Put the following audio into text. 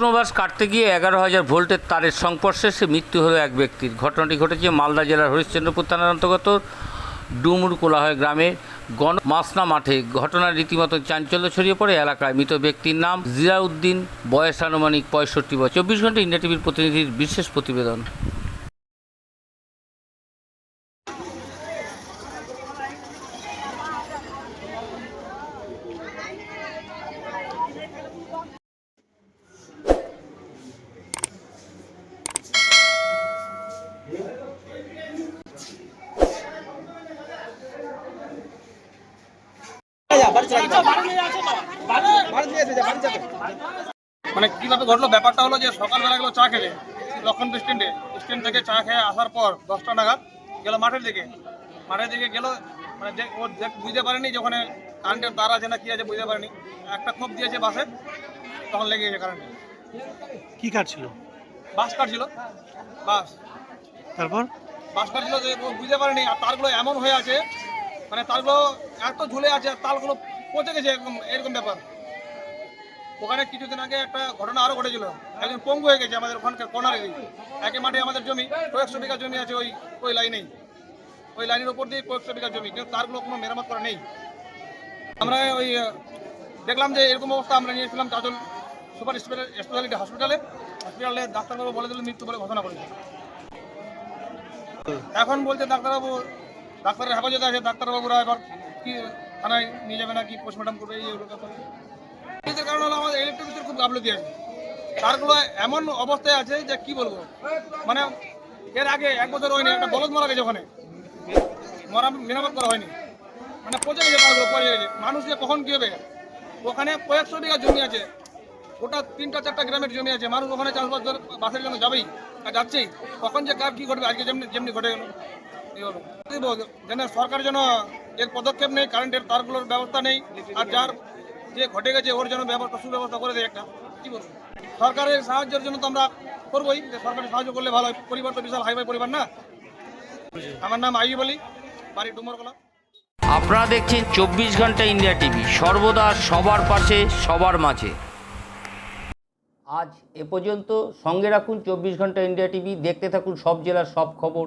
পূর্ণবাস কাটতে গিয়ে এগারো হাজার ভোল্টের তারের সংস্পর্শে সে মৃত্যু হলো এক ব্যক্তির। ঘটনাটি ঘটেছে মালদা জেলার হরিশ্চন্দ্রপুর থানার অন্তর্গত ডুমুর কোলাহয় গ্রামে গণ মাসনা মাঠে। ঘটনার রীতিমতো চাঞ্চল্য ছড়িয়ে পড়ে এলাকায়। মৃত ব্যক্তির নাম জিয়াউদ্দিন বয়স আনুমানিক পঁয়ষট্টি বছর। চব্বিশ ঘণ্টা ইন্ডিয়া টিভির প্রতিনিধির বিশেষ প্রতিবেদন। মানে কীভাবে ঘটলো? ব্যাপারটা হলো যে সকালবেলা গেলো চা খেলে লক্ষণপুর স্ট্যান্ডে। স্ট্যান্ড থেকে চা খেয়ে আসার পর দশটা নাগাদ গেল মাঠের দিকে। মাঠের দিকে গেল মানে যে ও দেখ- বুঝতে পারেনি যে ওখানে কারেন্টের তার আছে না কি আছে বুঝতে পারেনি। একটা খোপ দিয়েছে বাসে তখন লেগে গেছে কারেন্টে কি কাটছিল বাস কাটছিল। বাস। তারপর? বাস কাটছিল যে ও বুঝতে পারেনি আর তারগুলো এমন হয়ে আছে মানে তারগুলো এত ঝুলে আছে আর তারগুলো পচে গেছে এরকম এরকম ব্যাপার। ওখানে কিছুদিন আগে একটা ঘটনা আরও ঘটেছিল। একজন পঙ্গু হয়ে গেছে আমাদের ওখানকার কর্নারে একে মাঠে আমাদের জমি, কয়েকশো বিঘা জমি আছে ওই ওই লাইনেই ওই লাইনের উপর দিয়ে কয়েকশো বিঘা জমি, কিন্তু তারগুলো কোনো মেরামত করা নেই। আমরা ওই, দেখলাম যে এরকম অবস্থা আমরা নিয়েছিলাম চাঁচল সুপার স্পেশালিটি হসপিটালে হসপিটালে ডাক্তারবাবু বলে দিল মৃত্যু বলে ঘোষণা করেছে। এখন বলছে ডাক্তারবাবু ডাক্তারের হেফাজতে আছে, ডাক্তারবাবুরা এবার কি থানায় নিয়ে যাবে না কি পোস্টমর্টম করবে, এই ব্যাপার। কারণ হলো আমাদের ইলেকট্রিকের খুব গাফলতি আছে। তারগুলো এমন অবস্থায় আছে যে কি বলব? মানে এর আগে এক বছর হয়নি, একটা বলদ মারা গেছে ওখানে। মরা মেরামত করা হয়নি। মানে পচে গেছে তারগুলো পচে গেছে। মানুষ যে কখন কি হবে? ওখানে কয়েকশো বিঘা জমি আছে। ওটা তিনটা, চারটা গ্রামের জমি আছে। মানুষ ওখানে চাষবাস বাসের জন্য যাবেই যাচ্ছেই। কখন যে কার কি ঘটবে? আজকে যেমনি যেমনি ঘটে গেল। যেন সরকার যেন এর পদক্ষেপ নেই কারেন্টের তারগুলোর ব্যবস্থা নেই আর যার যে ঘটে গেছে ওর জন্য ব্যবস্থা সুব্যবস্থা করে দেয় একটা। কি বলব? সরকারের সাহায্যের জন্য তো আমরা করবোই যে সরকারের সাহায্য করলে ভালো হয়। পরিবার তো বিশাল হাইফাই পরিবার না? আমার নাম আইব বলি বাড়ি ডুমরকলা আপনারা দেখছেন চব্বিশ ঘণ্টা ইন্ডিয়া টিভি সর্বদা সবার পাশে সবার মাঝে। আজ এ পর্যন্ত সঙ্গে রাখুন চব্বিশ ঘণ্টা ইন্ডিয়া টিভি দেখতে থাকুন সব জেলার সব খবর।